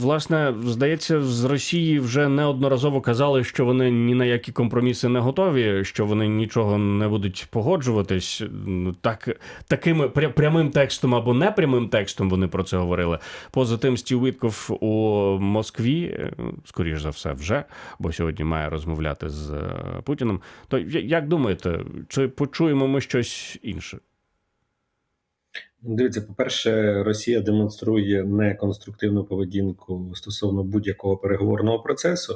власне, здається, з Росії вже неодноразово казали, що вони ні на які компроміси не готові, що вони нічого не будуть погоджуватись. Так, таким пря- прямим текстом або непрямим текстом вони про це говорили. Поза тим, Стів Вітков у Москві, скоріш за все, вже, бо сьогодні має розмовляти з е, Путіним. То як думаєте, чи почуємо ми щось інше? Дивіться, по-перше, Росія демонструє неконструктивну поведінку стосовно будь-якого переговорного процесу,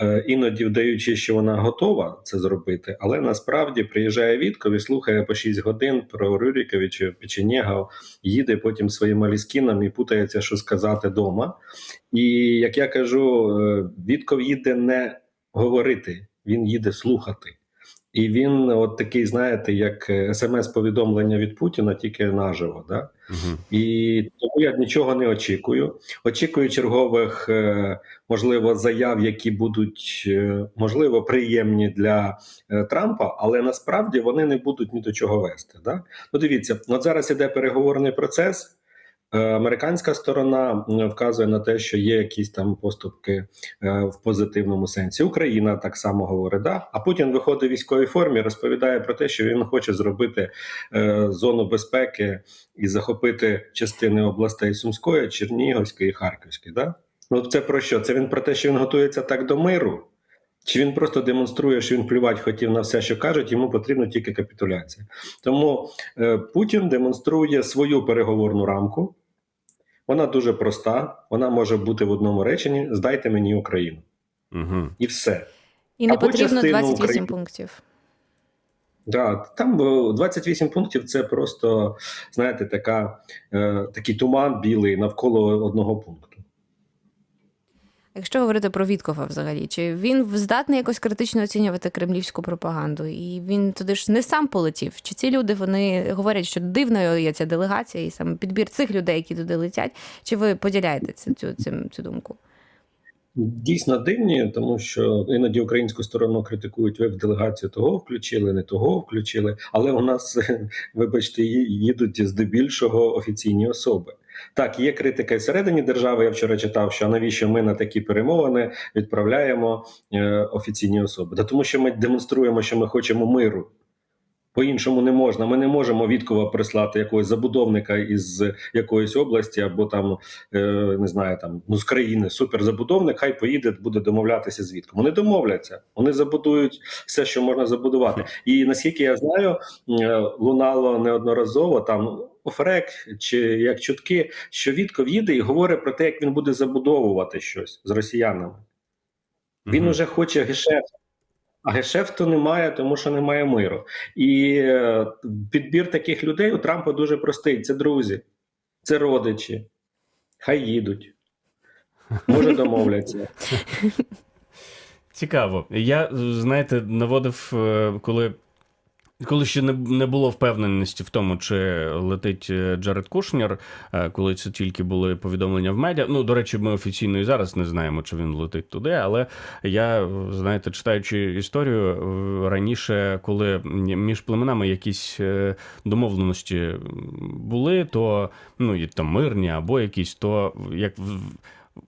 е, іноді вдаючи, що вона готова це зробити, але насправді приїжджає Вітков і слухає по 6 годин про Рюріковича, Печенєга, їде потім своїм аліскіном і путається, що сказати вдома. І як я кажу, е, Вітков їде не говорити, він їде слухати. І він, от такий, знаєте, як смс-повідомлення від Путіна, тільки наживо. Да? Угу. І тому я нічого не очікую. Очікую чергових, е, можливо, заяв, які будуть е, можливо приємні для е, Трампа, але насправді вони не будуть ні до чого вести. Да? Ну, дивіться, от зараз іде переговорний процес. Е, Американська сторона вказує на те, що є якісь там поступки е, в позитивному сенсі. Україна так само говорить. Да? А Путін виходить в військовій формі, розповідає про те, що він хоче зробити е, зону безпеки і захопити частини областей Сумської, Чернігівської і Харківської. Да? Ну це про що? Це він про те, що він готується так до миру. Чи він просто демонструє, що він плювати хотів на все, що кажуть, йому потрібна тільки капітуляція. Тому е, Путін демонструє свою переговорну рамку. Вона дуже проста, вона може бути в одному реченні: здайте мені Україну. Угу. І все. І не Або потрібно частину 28 України. пунктів. Да, там е, 28 пунктів це просто, знаєте, така, е, такий туман білий навколо одного пункту. Якщо говорити про Віткова взагалі, чи він здатний якось критично оцінювати кремлівську пропаганду? І він туди ж не сам полетів. Чи ці люди вони говорять, що дивною є ця делегація, і саме підбір цих людей, які туди летять? Чи ви поділяєте цю, цю, цю, думку? Дійсно дивні, тому що іноді українську сторону критикують. Ви в делегацію того включили, не того включили. Але у нас, вибачте, їдуть здебільшого офіційні особи. Так, є критика і всередині держави. Я вчора читав, що навіщо ми на такі перемовини відправляємо е, офіційні особи. Та тому, що ми демонструємо, що ми хочемо миру. По-іншому не можна. Ми не можемо Віткова прислати якогось забудовника із якоїсь області або там е, не знаю, там ну з країни суперзабудовник, хай поїде, буде домовлятися з Вітком. Вони домовляться, вони забудують все, що можна забудувати. І наскільки я знаю, е, лунало неодноразово там офрек чи як чутки, що Вітков їде і говорить про те, як він буде забудовувати щось з росіянами. Він уже хоче гешефт. А гешефту немає, тому що немає миру. І е, підбір таких людей у Трампа дуже простий: це друзі, це родичі. Хай їдуть. Може домовляться. Цікаво. Я, знаєте, наводив, е, коли. Коли ще не, не було впевненості в тому, чи летить е, Джаред Кушнер, е, коли це тільки були повідомлення в медіа. Ну, до речі, ми офіційно і зараз не знаємо, чи він летить туди. Але я, знаєте, читаючи історію е, раніше, коли між племенами якісь домовленості були, то ну і там мирні або якісь, то як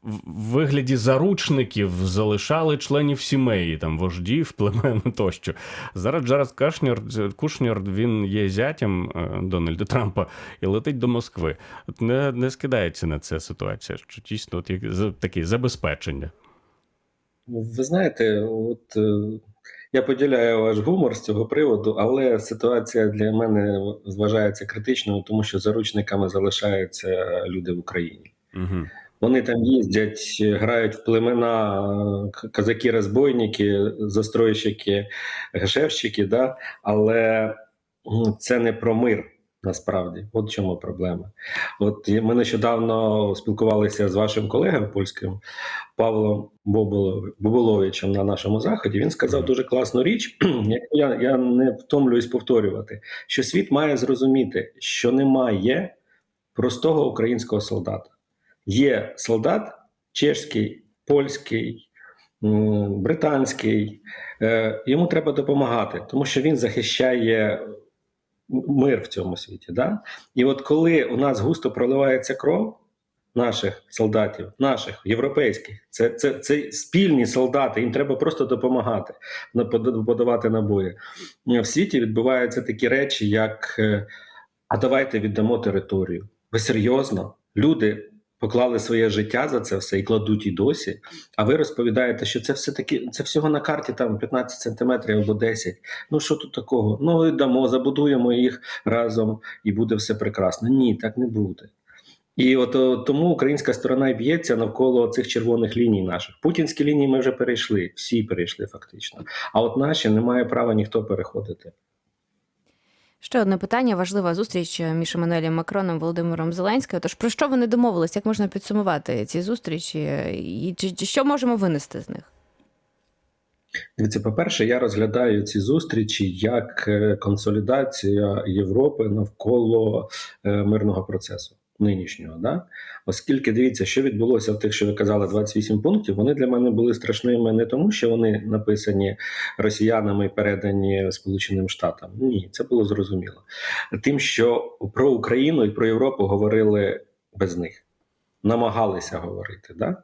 в вигляді заручників залишали членів сімей, там вождів, племен тощо. Зараз Джаред Кашнер, Кушнер він є зятям е, Дональда Трампа і летить до Москви. От не, не скидається на це ситуація, що дійсно от таке забезпечення. Ви знаєте, от е, я поділяю ваш гумор з цього приводу, але ситуація для мене вважається критичною, тому що заручниками залишаються люди в Україні. Угу. Вони там їздять, грають в племена е, казаки-розбойники, застройщики, гешевщики, да? але це не про мир насправді. От в чому проблема. От ми нещодавно спілкувалися з вашим колегою польським Павлом Боболовичем на нашому заході. Він сказав дуже класну річ, яку я, я не втомлююсь повторювати, що світ має зрозуміти, що немає простого українського солдата. Є солдат чешський, польський, британський. Е, Йому треба допомагати, тому що він захищає мир в цьому світі. Да? І от коли у нас густо проливається кров, наших солдатів, наших європейських. Це, це, це спільні солдати. Їм треба просто допомагати подавати набої. В світі відбуваються такі речі, як е, а давайте віддамо територію. Ви серйозно? Люди поклали своє життя за це все і кладуть і досі. А ви розповідаєте, що це все таки це всього на карті там 15 сантиметрів або 10. Ну що тут такого? Ну віддамо, забудуємо їх разом, і буде все прекрасно. Ні, так не буде. І от тому українська сторона і б'ється навколо цих червоних ліній наших. Путінські лінії ми вже перейшли, всі перейшли фактично. А от наші не має права ніхто переходити. Ще одне питання: важлива зустріч між Еммануелем Макроном і Володимиром Зеленським. Тож про що вони домовились? Як можна підсумувати ці зустрічі? І чи, що можемо винести з них? Дивіться, по-перше, я розглядаю ці зустрічі як е, консолідація Європи навколо е, мирного процесу нинішнього. Да? Оскільки дивіться, що відбулося в тих, що ви казали, 28 пунктів, вони для мене були страшними не тому, що вони написані росіянами передані Сполученим Штатам. Ні, це було зрозуміло. Тим, що про Україну і про Європу говорили без них, намагалися говорити. Да?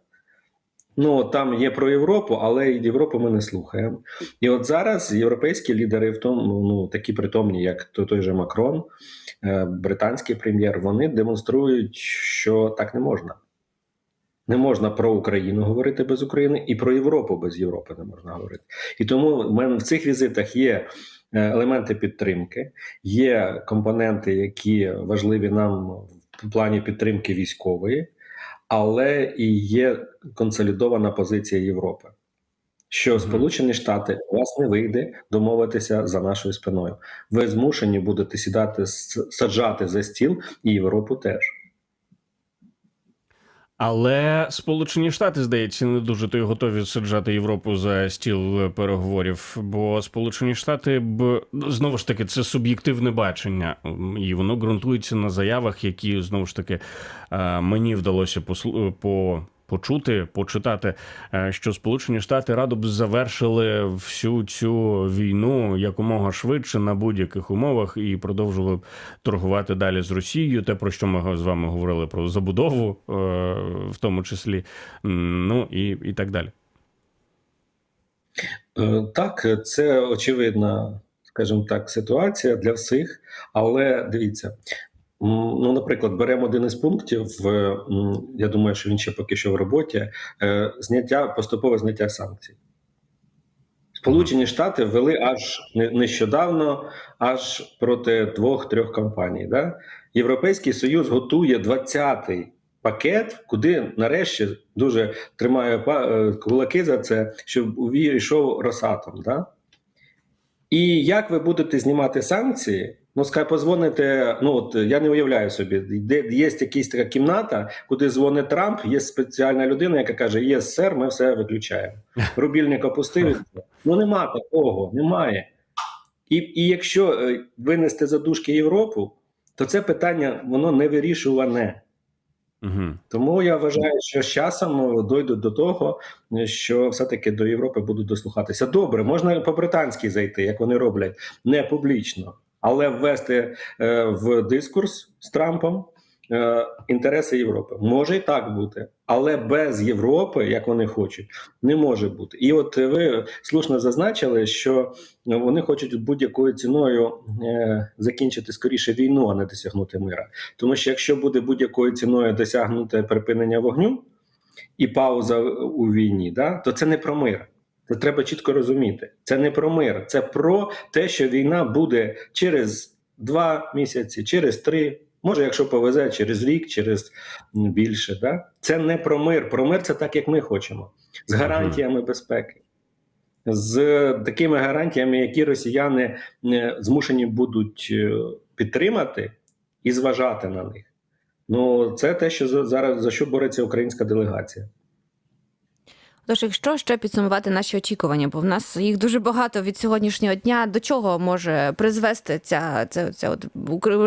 Ну там є про Європу, але Європу ми не слухаємо. І от зараз європейські лідери, в тому ну такі притомні, як той же Макрон, е, британський прем'єр, вони демонструють, що так не можна. Не можна про Україну говорити без України, і про Європу без Європи не можна говорити. І тому в мене в цих візитах є е, елементи підтримки, є компоненти, які важливі нам в плані підтримки військової але і є консолідована позиція Європи. Що Сполучені Штати у вас не вийде домовитися за нашою спиною. Ви змушені будете сідати саджати за стіл, і Європу теж. Але Сполучені Штати, здається, не дуже то й готові саджати Європу за стіл переговорів. Бо Сполучені Штати б ну, знову ж таки це суб'єктивне бачення, і воно ґрунтується на заявах, які знову ж таки е, мені вдалося послу- по. Почути, почитати, е, що Сполучені Штати радо б завершили всю цю війну якомога швидше на будь-яких умовах і продовжували б торгувати далі з Росією. Те, про що ми з вами говорили про забудову, е, в тому числі, ну і, і так далі. Е, Так, це очевидна, скажімо так, ситуація для всіх. Але дивіться, ну, наприклад, беремо один із пунктів. Я думаю, що він ще поки що в роботі. е, Зняття поступове зняття санкцій. Сполучені Штати ввели аж нещодавно, аж проти двох-трьох компаній. Да? Європейський Союз готує 20-й пакет, куди нарешті дуже тримаю е, кулаки за це, щоб увійшов Росатом. Да? І як ви будете знімати санкції? Ну, скай позвоните. Ну от я не уявляю собі, де є якась така кімната, куди дзвонить Трамп, є спеціальна людина, яка каже: Є сер, ми все виключаємо. Рубільник опустив. Ну нема такого, немає. І, і якщо е, винести за дужки Європу, то це питання воно не вирішуване. Угу. Тому я вважаю, що з часом дойдуть до того, що все-таки до Європи будуть дослухатися. Добре, можна по-британськи зайти, як вони роблять, не публічно, але ввести е, в дискурс з Трампом е, інтереси Європи. Може і так бути, але без Європи, як вони хочуть, не може бути. І от ви слушно зазначили, що вони хочуть будь-якою ціною е, закінчити скоріше війну, а не досягнути мира. Тому що якщо буде будь-якою ціною досягнути припинення вогню і пауза у війні, да, то це не про мир. Це треба чітко розуміти. Це не про мир, це про те, що війна буде через два місяці, через три, може, якщо повезе, через рік, через більше. Да? Це не про мир. Про мир це так, як ми хочемо, з гарантіями безпеки. З такими гарантіями, які росіяни е, змушені будуть е, підтримати і зважати на них. Ну, це те, що зараз за що бореться українська делегація. Тож, якщо ще підсумувати наші очікування, бо в нас їх дуже багато від сьогоднішнього дня. До чого може призвести ця, ця, ця от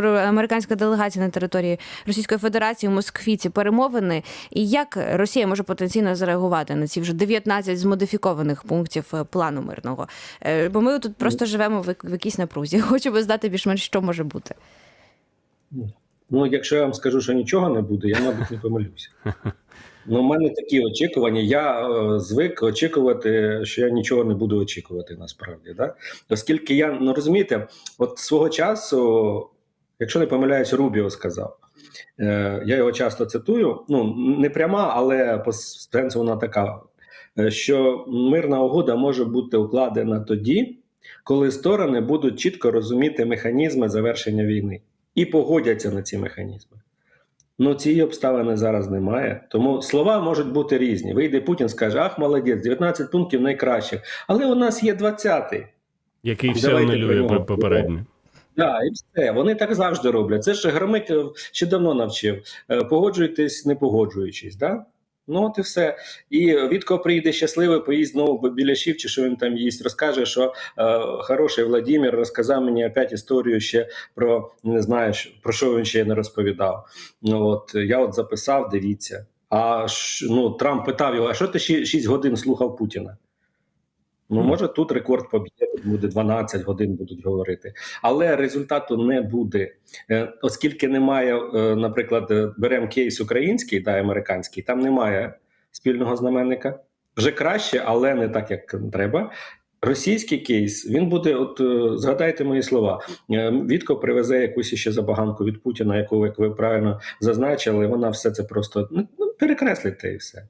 американська делегація на території Російської Федерації у Москві ці перемовини, і як Росія може потенційно зареагувати на ці вже 19 змодифікованих пунктів е, плану мирного? Е, Бо ми тут просто живемо в, в якійсь напрузі. Хочу би здати більш-менш, що може бути. Ну, якщо я вам скажу, що нічого не буде, я, мабуть, не помилюся. Ну, у мене такі очікування. Я е, звик очікувати, що я нічого не буду очікувати насправді. Да? Оскільки я ну розумієте, от свого часу, якщо не помиляюсь, Рубіо сказав. Е, я його часто цитую. Ну, не пряма, але по сенсу вона така, е, що мирна угода може бути укладена тоді, коли сторони будуть чітко розуміти механізми завершення війни і погодяться на ці механізми. Ну, цієї обставини зараз немає. Тому слова можуть бути різні. Вийде Путін, скаже: Ах, молодець, 19 пунктів найкращих. Але у нас є 20-й. Який все анулює попередньо. Да, і все. Вони так завжди роблять. Це ж Громик е, ще давно навчив. Е, Погоджуйтесь, не погоджуючись. Да? Ну, от і все. І Вітко приїде щасливий, поїсть знову біля чи що він там їсть, розкаже, що е, хороший Владимир розказав мені опять історію ще про не знаю, про що він ще не розповідав. Ну, от я от записав, дивіться. А ну, Трамп питав його: а що ти ще 6 годин слухав Путіна? Ну, може, тут рекорд поб'є, буде 12 годин будуть говорити. Але результату не буде. Е, Оскільки немає, е, наприклад, е, беремо кейс український та американський, там немає спільного знаменника. Вже краще, але не так, як треба. Російський кейс він буде, от згадайте мої слова. Вітко привезе якусь ще забаганку від Путіна, яку, як ви правильно зазначили, вона все це просто ну, перекреслить і все.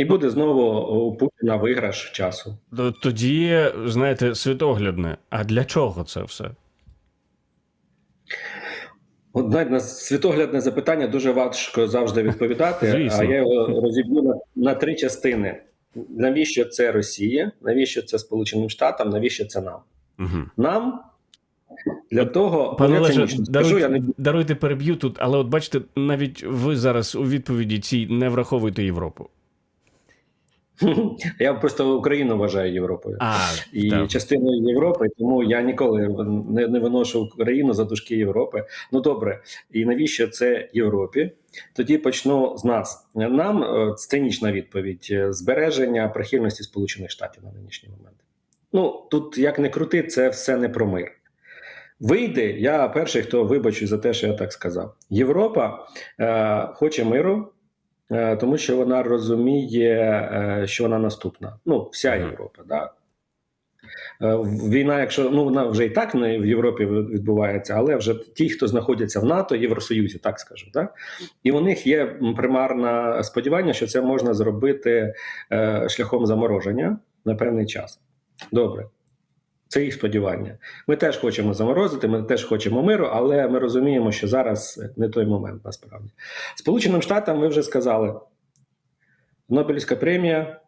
І буде знову у Путіна виграш часу. Тоді, знаєте, світоглядне. А для чого це все? От навіть на світоглядне запитання дуже важко завжди відповідати, Звісно. а я його розіб'ю на, на три частини: навіщо це Росія, навіщо це Сполученим Штатам, навіщо це нам? Угу. Нам для того, скажу, даруйте, я не даруйте переб'ю тут, але от бачите, навіть ви зараз у відповіді цій не враховуєте Європу. я просто Україну вважаю Європою. А, і так. частиною Європи, тому я ніколи не, не виношу Україну за дужки Європи. Ну добре, і навіщо це Європі? Тоді почну з нас. Нам е, цинічна відповідь: е, збереження прихильності Сполучених Штатів на нинішній момент. Ну тут як не крути, це все не про мир. Вийде, я перший, хто вибачу за те, що я так сказав. Європа е, хоче миру, тому що вона розуміє, е, що вона наступна. Ну, вся Європа. Да? Е, Війна, якщо ну вона вже і так не в Європі відбувається, але вже ті, хто знаходяться в НАТО, Євросоюзі, так скажу, да? і у них є примарне сподівання, що це можна зробити е, шляхом замороження на певний час. Добре. Це їх сподівання. Ми теж хочемо заморозити, ми теж хочемо миру, але ми розуміємо, що зараз не той момент насправді. Сполученим Штатам ви вже сказали: Нобелівська премія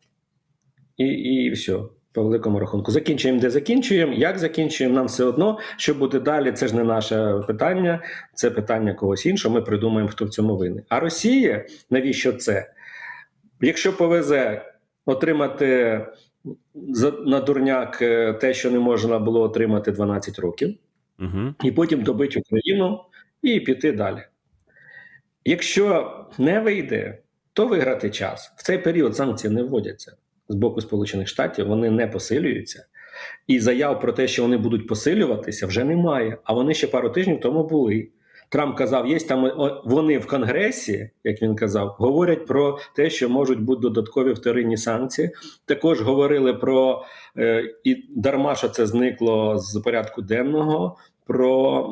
і, і все. По великому рахунку. Закінчуємо, де закінчуємо. Як закінчуємо, нам все одно. Що буде далі, це ж не наше питання, це питання когось іншого. Ми придумаємо, хто в цьому винен. А Росія, навіщо це? Якщо повезе отримати на дурняк е, те, що не можна було отримати 12 років, Угу. і потім добити Україну і піти далі. Якщо не вийде, то виграти час. В цей період санкції не вводяться з боку Сполучених Штатів, вони не посилюються. І заяв про те, що вони будуть посилюватися, вже немає. А вони ще пару тижнів тому були. Трамп казав, є там вони в Конгресі, як він казав, говорять про те, що можуть бути додаткові вторинні санкції. Також говорили про е, і дарма, що це зникло з порядку денного. Про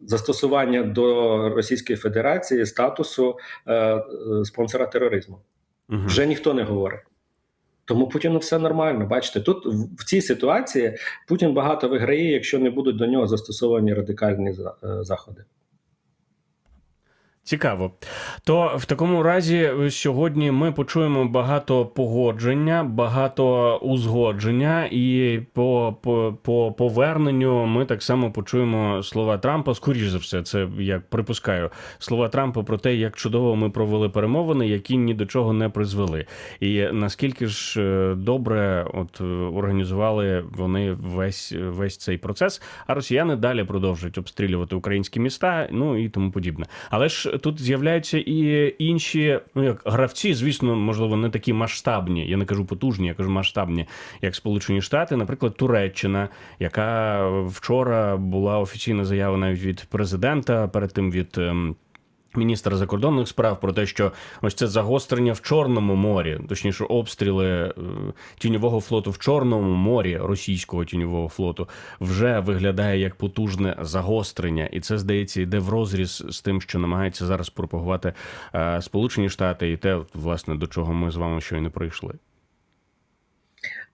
застосування до Російської Федерації статусу е, е, спонсора тероризму Угу. вже ніхто не говорить. Тому Путіну все нормально. Бачите, тут в- в цій ситуації Путін багато виграє, якщо не будуть до нього застосовані радикальні е, заходи. Цікаво. То в такому разі сьогодні ми почуємо багато погодження, багато узгодження, і по, по, по поверненню ми так само почуємо слова Трампа. Скоріш за все, це я припускаю слова Трампа про те, як чудово ми провели перемовини, які ні до чого не призвели. І наскільки ж е, добре от е, організували вони весь, весь цей процес, а росіяни далі продовжують обстрілювати українські міста, ну і тому подібне. Але ж тут з'являються і інші, ну як гравці, звісно, можливо, не такі масштабні. Я не кажу потужні, я кажу масштабні, як Сполучені Штати, наприклад, Туреччина, яка вчора була офіційна заява навіть від президента, перед тим від. Ем, Міністра закордонних справ про те, що ось це загострення в Чорному морі, точніше, обстріли е, тіньового флоту в Чорному морі, російського тіньового флоту, вже виглядає як потужне загострення, і це здається йде в розріз з тим, що намагається зараз пропагувати е, Сполучені Штати, і те, власне, до чого ми з вами щойно прийшли.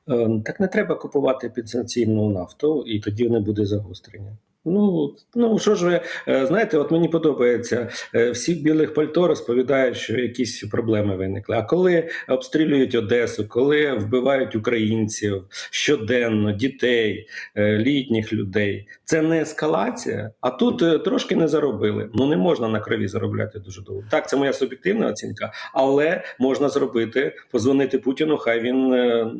Е, Так не треба купувати підсанкційну нафту, і тоді не буде загострення. Ну, ну що ж ви е, знаєте, от мені подобається, е, всі в білих пальто розповідають, що якісь проблеми виникли. А коли обстрілюють Одесу, коли вбивають українців щоденно, дітей, е, літніх людей, це не ескалація. А тут трошки не заробили. Ну не можна на крові заробляти дуже довго. Так, це моя суб'єктивна оцінка, але можна зробити, позвонити Путіну, хай він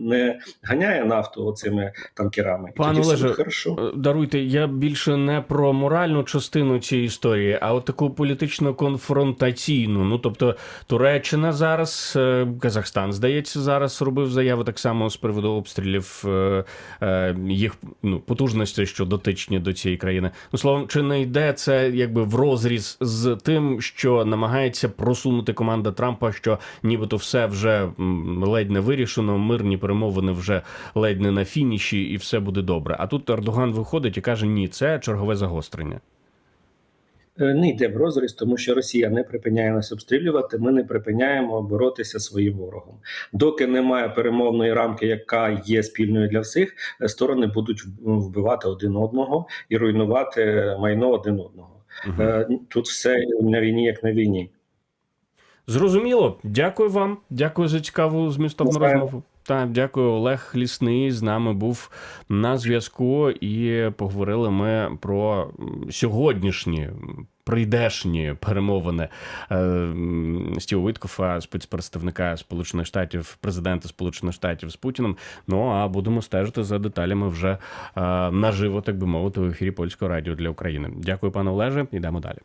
не ганяє нафту оцими танкерами. Пане Олеже, хорошо. Даруйте, я більше не про моральну частину цієї історії, а от таку політично-конфронтаційну. Ну тобто Туреччина зараз, е, Казахстан, здається, зараз робив заяву так само з приводу обстрілів е, е, їх ну, потужності, що дотичні до цієї країни. Ну словом, чи не йде це якби в розріз з тим, що намагається просунути команда Трампа, що нібито все вже ледь не вирішено, мирні перемовини вже ледь не на фініші, і все буде добре. А тут Ердоган виходить і каже: ні, це чергове загострення. Е, Не йде в розріз, тому що Росія не припиняє нас обстрілювати. Ми не припиняємо боротися своїм ворогом. Доки немає перемовної рамки, яка є спільною для всіх, е, сторони будуть вбивати один одного і руйнувати майно один одного. Е, Тут все на війні, як на війні. Зрозуміло. Дякую вам. Дякую за цікаву змістовну розмову. Так, дякую. Олег Лісний з нами був на зв'язку, і поговорили ми про сьогоднішні. Прийдешні перемовини е, Стіва Виткофа, спецпредставника Сполучених Штатів, президента Сполучених Штатів з Путіним. Ну а будемо стежити за деталями вже е, наживо, так би мовити, в ефірі польського радіо для України. Дякую, пане Олеже. Йдемо далі.